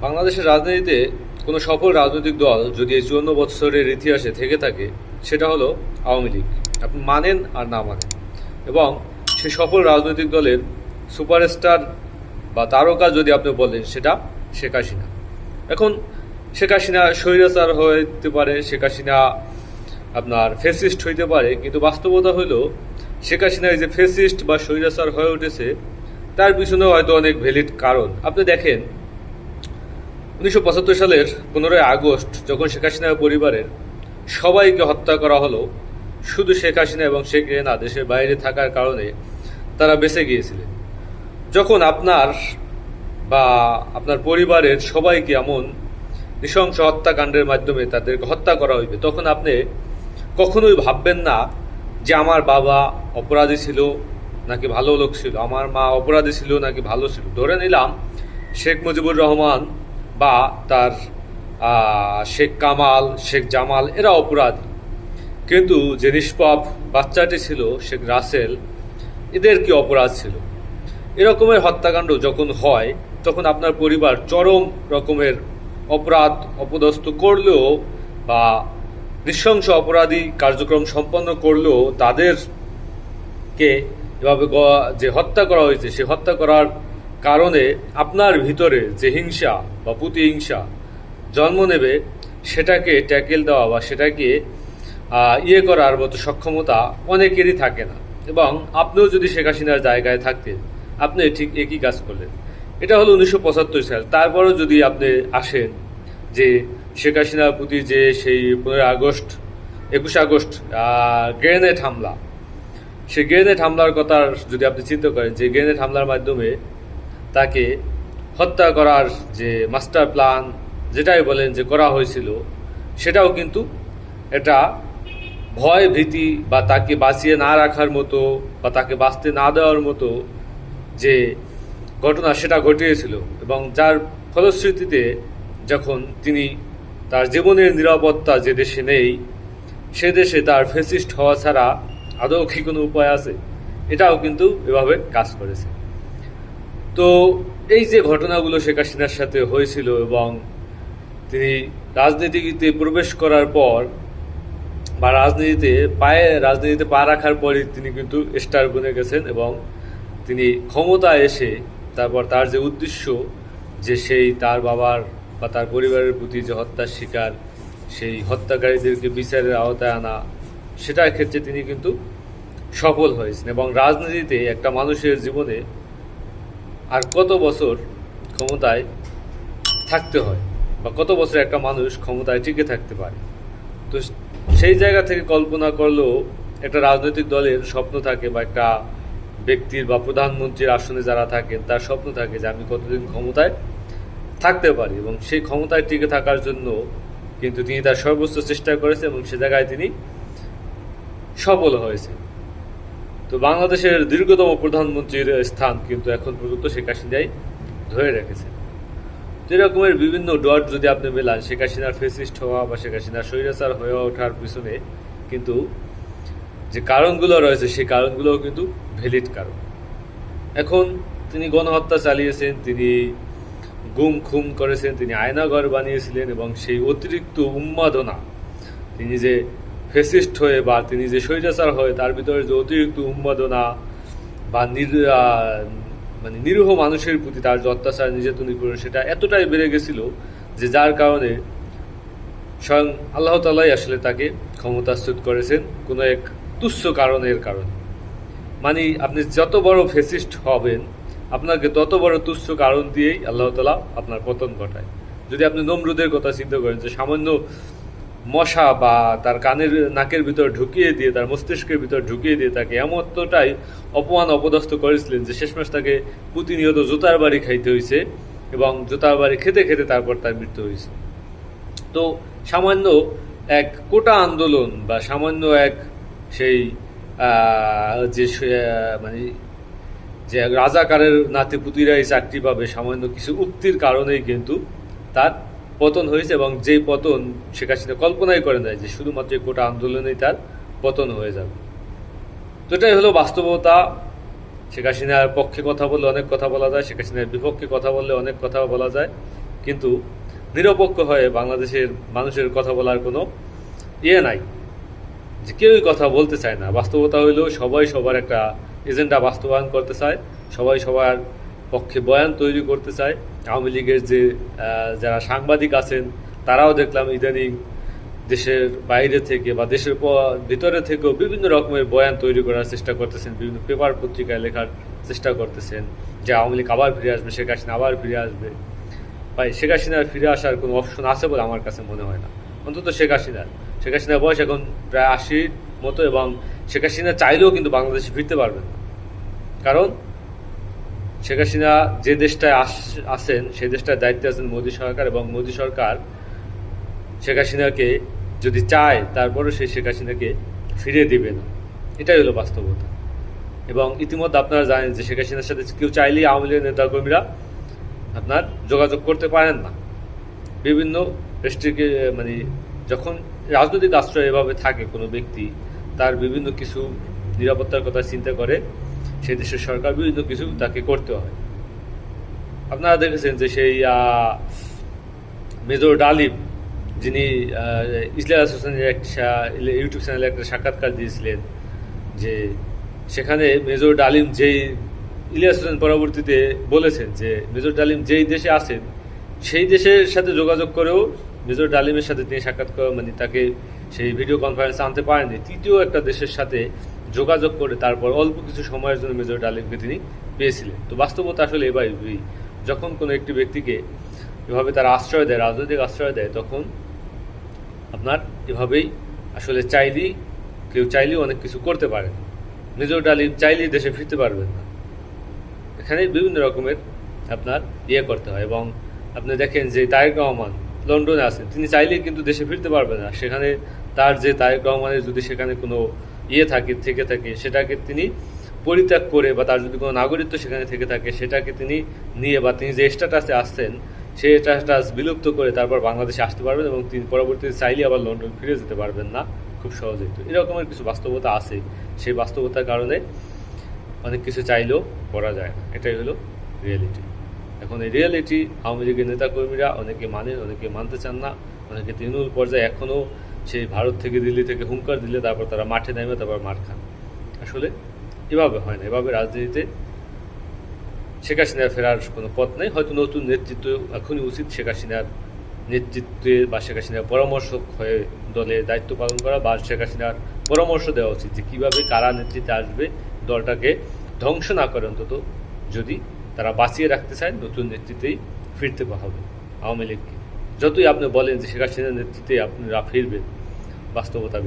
বাংলাদেশের রাজনীতিতে কোনো সফল রাজনৈতিক দল যদি এই চুয়ান্ন বছরের ইতিহাসে থেকে থাকে, সেটা হলো আওয়ামী লীগ। আপনি মানেন আর না মানেন। এবং সেই সফল রাজনৈতিক দলের সুপারস্টার বা তারকা যদি আপনি বলেন, সেটা শেখ হাসিনা। এখন শেখ হাসিনা স্বৈরাচার হইতে পারে, শেখ হাসিনা আপনার ফেসিস্ট হইতে পারে, কিন্তু বাস্তবতা হলো শেখ হাসিনা এই যে ফেসিস্ট বা স্বৈরাচার হয়ে উঠেছে, তার পিছনে হয়তো অনেক ভ্যালিড কারণ। আপনি দেখেন উনিশশো পঁচাত্তর সালের পনেরোই আগস্ট যখন শেখ হাসিনার পরিবারের সবাইকে হত্যা করা হলো, শুধু শেখ হাসিনা এবং শেখ রেনা দেশের বাইরে থাকার কারণে তারা বেঁচে গিয়েছিলেন। যখন আপনার বা আপনার পরিবারের সবাইকে এমন নৃশংস হত্যাকাণ্ডের মাধ্যমে তাদেরকে হত্যা করা হইবে, তখন আপনি কখনোই ভাববেন না যে আমার বাবা অপরাধী ছিল নাকি ভালো লোক ছিল, আমার মা অপরাধী ছিল নাকি ভালো ছিল। ধরে নিলাম শেখ মুজিবুর রহমান বা তার শেখ কামাল, শেখ জামাল, এরা অপরাধী। কিন্তু যে নিষ্পাপ বাচ্চাটি ছিল, শেখ রাসেল, এদের কি অপরাধ ছিল? এরকমের হত্যাকাণ্ড যখন হয়, তখন আপনার পরিবার চরম রকমের অপরাধ অপদস্থ করলেও বা নৃশংস অপরাধী কার্যক্রম সম্পন্ন করলেও তাদেরকে এভাবে যে হত্যা করা হয়েছে, সে হত্যা করার কারণে আপনার ভিতরে যে হিংসা বা প্রতিহিংসা জন্ম নেবে, সেটাকে ট্যাকেল দেওয়া বা সেটাকে ইয়ে করার মতো সক্ষমতা অনেকেরই থাকে না। এবং আপনিও যদি শেখ হাসিনার জায়গায় থাকতেন, আপনি ঠিক একই কাজ করলেন। এটা হলো উনিশশো পঁচাত্তর সাল। তারপরেও যদি আপনি আসেন যে শেখ হাসিনার প্রতি যে সেই পনেরোই আগস্ট, একুশে আগস্ট গ্রেনেড হামলা, সেই গ্রেনেড হামলার কথা যদি আপনি চিন্তা করেন, যে গ্রেনেড হামলার মাধ্যমে তাকে হত্যা করার যে মাস্টার প্ল্যান, যেটাই বলেন যে করা হয়েছিল, সেটাও কিন্তু এটা ভয় ভীতি বা তাকে বাঁচিয়ে না রাখার মতো বা তাকে বাঁচতে না দেওয়ার মতো যে ঘটনা সেটা ঘটিয়েছিল এবং যার ফলশ্রুতিতে যখন তিনি তার জীবনের নিরাপত্তা যে দেশে নেই, সে দেশে তার ফেসিস্ট হওয়া ছাড়া আদৌ কি কোনো উপায় আছে? এটাও কিন্তু এভাবে কাজ করেছে। তো এই যে ঘটনাগুলো শেখ হাসিনার সাথে হয়েছিল এবং তিনি রাজনীতিতে প্রবেশ করার পর বা রাজনীতিতে পায়ে, রাজনীতিতে পা রাখার পরই তিনি কিন্তু স্টার বনে গেছেন এবং তিনি ক্ষমতা এসে তারপর তার যে উদ্দেশ্য যে সেই তার বাবার বা তার পরিবারের প্রতি যে হত্যার শিকার, সেই হত্যাকারীদেরকে বিচারের আওতায় আনা, সেটার ক্ষেত্রে তিনি কিন্তু সফল হয়েছেন এবং রাজনীতিতে একটা মানুষের জীবনে আর কত বছর ক্ষমতায় থাকতে হয় বা কত বছর একটা মানুষ ক্ষমতায় টিকে থাকতে পারে? তো সেই জায়গা থেকে কল্পনা করলেও একটা রাজনৈতিক দলের স্বপ্ন থাকে বা একটা ব্যক্তির বা প্রধানমন্ত্রীর আসনে যারা থাকেন তার স্বপ্ন থাকে যে আমি কতদিন ক্ষমতায় থাকতে পারি এবং সেই ক্ষমতায় টিকে থাকার জন্য কিন্তু তিনি তার সর্বোচ্চ চেষ্টা করেছে এবং সে জায়গায় তিনি সফল হয়েছে তো বাংলাদেশের দীর্ঘতম প্রধানমন্ত্রীর স্থান কিন্তু এখন পর্যন্ত শেখ হাসিনাই ধরে রেখেছে। তো এরকমের বিভিন্ন ডট যদি আপনি মেলান, শেখ হাসিনার ফেসিস্ট হওয়া বা শেখ হাসিনার স্বৈরাচার হয়ে ওঠার পিছনে কিন্তু যে কারণগুলো রয়েছে, সেই কারণগুলোও কিন্তু ভ্যালিড কারণ। এখন তিনি গণহত্যা চালিয়েছেন, তিনি গুম খুম করেছেন, তিনি আয়নাঘর বানিয়েছিলেন এবং সেই অতিরিক্ত উন্মাদনা, তিনি যে ফেসিস্ট হয়ে বা তিনি যে স্বৈরাচার হয়ে, তার ভিতরে যে অতিরিক্ত উন্মাদনা বা নির মানে নিরীহ মানুষের প্রতি তার যে অত্যাচার, নির্যাতন সেটা এতটাই বেড়ে গেছিল যে যার কারণে স্বয়ং আল্লাহ তালাই আসলে তাকে ক্ষমতাচ্যুত করেছেন কোনো এক তুচ্ছ কারণের কারণে। মানে আপনি যত বড় ফেসিস্ট হবেন, আপনাকে তত বড় তুচ্ছ কারণ দিয়েই আল্লাহ তালা আপনার পতন ঘটায়। যদি আপনি নমরুদের কথা চিন্তা করেন যে সামান্য মশা বা তার কানের, নাকের ভিতর ঢুকিয়ে দিয়ে, তার মস্তিষ্কের ভিতর ঢুকিয়ে দিয়ে তাকে এমতটাই অপমান অপদস্থ করেছিলেন যে শেষমেশ তাকে প্রতিনিয়ত জুতার বাড়ি খাইতে হয়েছে এবং জুতার বাড়ি খেতে খেতে তারপর তার মৃত্যু হয়েছে তো সামান্য এক কোটা আন্দোলন বা সামান্য এক সেই যে মানে যে রাজাকারের নাতি এই চাকরি পাবে, সামান্য কিছু উক্তির কারণেই কিন্তু তার পতন হয়েছে এবং যেই পতন শেখ হাসিনা কল্পনাই করে নাই যে শুধুমাত্র এই কোটা আন্দোলনেই তার পতন হয়ে যাবে। তো এটাই হলো বাস্তবতা। শেখ হাসিনার পক্ষে কথা বললে অনেক কথা বলা যায়, শেখ হাসিনার বিপক্ষে কথা বললে অনেক কথা বলা যায়। কিন্তু নিরপেক্ষ হয়ে বাংলাদেশের মানুষের কথা বলার কোনো ইয়ে নাই, যে কেউই কথা বলতে চায় না। বাস্তবতা হইলেও সবাই সবার একটা এজেন্ডা বাস্তবায়ন করতে চায়, সবাই সবার পক্ষে বয়ান তৈরি করতে চায়। আওয়ামী লীগের যে যারা সাংবাদিক আছেন, তারাও দেখলাম ইদানিং দেশের বাইরে থেকে বা দেশের ভিতরে থেকেও বিভিন্ন রকমের বয়ান তৈরি করার চেষ্টা করতেছেন, বিভিন্ন পেপার পত্রিকায় লেখার চেষ্টা করতেছেন যে আওয়ামী লীগ আবার ফিরে আসবে, শেখ হাসিনা আবার ফিরে আসবে। ভাই, শেখ হাসিনার ফিরে আসার কোনো অপশন আছে বলে আমার কাছে মনে হয় না। অন্তত শেখ হাসিনার। শেখ হাসিনার বয়স এখন প্রায় আশির মতো এবং শেখ হাসিনা চাইলেও কিন্তু বাংলাদেশে ফিরতে পারবেন কারণ শেখ হাসিনা যে দেশটায় আস- আছেন, সেই দেশটার দায়িত্বে আছেন মোদী সরকার এবং মোদী সরকার শেখ হাসিনাকে যদি চায় তারপরে সেই শেখ হাসিনাকে ফিরিয়ে দিবে না। এটাই হলো বাস্তবতা। এবং ইতিমধ্যে আপনারা জানেন যে শেখ হাসিনার সাথে কেউ চাইলেই আওয়ামী লীগের নেতাকর্মীরা আপনার যোগাযোগ করতে পারেন না। বিভিন্ন রেস্ট্রিকে মানে যখন রাজনৈতিক আশ্রয় এভাবে থাকে কোনো ব্যক্তি, তার বিভিন্ন কিছু নিরাপত্তার কথা চিন্তা করে সেই দেশের সরকার বিভিন্ন কিছু তাকে করতে হয়। আপনারা দেখেছেন যে সেই মেজর ডালিম, যিনি ইসলাম হোসেনের একটা ইউটিউব চ্যানেলে একটা সাক্ষাৎকার দিয়েছিলেন যে সেখানে মেজর ডালিম যেই ইলিয়াস হোসেন পরবর্তীতে বলেছেন যে মেজর ডালিম যেই দেশে আছেন, সেই দেশের সাথে যোগাযোগ করেও মেজর ডালিমের সাথে তিনি সাক্ষাৎ মানে তাকে সেই ভিডিও কনফারেন্সে আনতে পারেননি। তৃতীয় একটা দেশের সাথে যোগাযোগ করে তারপর অল্প কিছু সময়ের জন্য মেজর ডালিমকে তিনি পেয়েছিলেন। তো বাস্তবতা আসলে এভাবেই যখন কোনো একটি ব্যক্তিকে এভাবে তার আশ্রয় দেয়, রাজনৈতিক আশ্রয় দেয়, তখন আপনার এভাবেই আসলে চাইলেই, কেউ চাইলেও অনেক কিছু করতে পারে। মেজর ডালিম চাইলেই দেশে ফিরতে পারবেন না। এখানে বিভিন্ন রকমের আপনার ইয়ে করতে হয় এবং আপনি দেখেন যে তারেক রহমান লন্ডনে আছেন। তিনি চাইলেই কিন্তু দেশে ফিরতে পারবেন না। সেখানে তার যে তারেক রহমানের যদি সেখানে কোনো ইয়ে থাকে, থেকে থাকে, সেটাকে তিনি পরিত্যাগ করে বা তার যদি কোনো নাগরিকত্ব সেখানে থেকে থাকে, সেটাকে তিনি নিয়ে বা তিনি যে স্ট্যাটাসে আসছেন, সেই স্ট্যাটাস বিলুপ্ত করে তারপর বাংলাদেশে আসতে পারবেন এবং তিনি পরবর্তীতে চাইলে আবার লন্ডন ফিরে যেতে পারবেন না। খুব সহজেই তো এরকমের কিছু বাস্তবতা আছে। সেই বাস্তবতার কারণে অনেক কিছু চাইলেও করা যায় না। এটাই হলো রিয়েলিটি এখন এই রিয়েলিটি আওয়ামী লীগের নেতাকর্মীরা অনেকে মানেন, অনেকে মানতে চান না। অনেকে তৃণমূল পর্যায়ে এখনও সেই ভারত থেকে দিল্লি থেকে হুঙ্কার দিলে তারপর তারা মাঠে নেমে তারপর মার খান। আসলে এভাবে হয় না। এভাবে রাজনীতিতে শেখ হাসিনার ফেরার কোনো পথ নেই। হয়তো নতুন নেতৃত্ব এখনই উচিত শেখ হাসিনার নেতৃত্বে বা শেখ হাসিনার পরামর্শক হয়ে দলে দায়িত্ব পালন করা বা শেখ হাসিনার পরামর্শ দেওয়া উচিত যে কীভাবে, কারা নেতৃত্বে আসবে, দলটাকে ধ্বংস না করে অন্তত যদি তারা বাঁচিয়ে রাখতে চায়, নতুন নেতৃত্বেই ফিরতে হবে আওয়ামী লীগকে। যতই আপনি বলেন যে শেখ হাসিনার নেতৃত্বে আপনারা ফিরবেন বাস্তবতা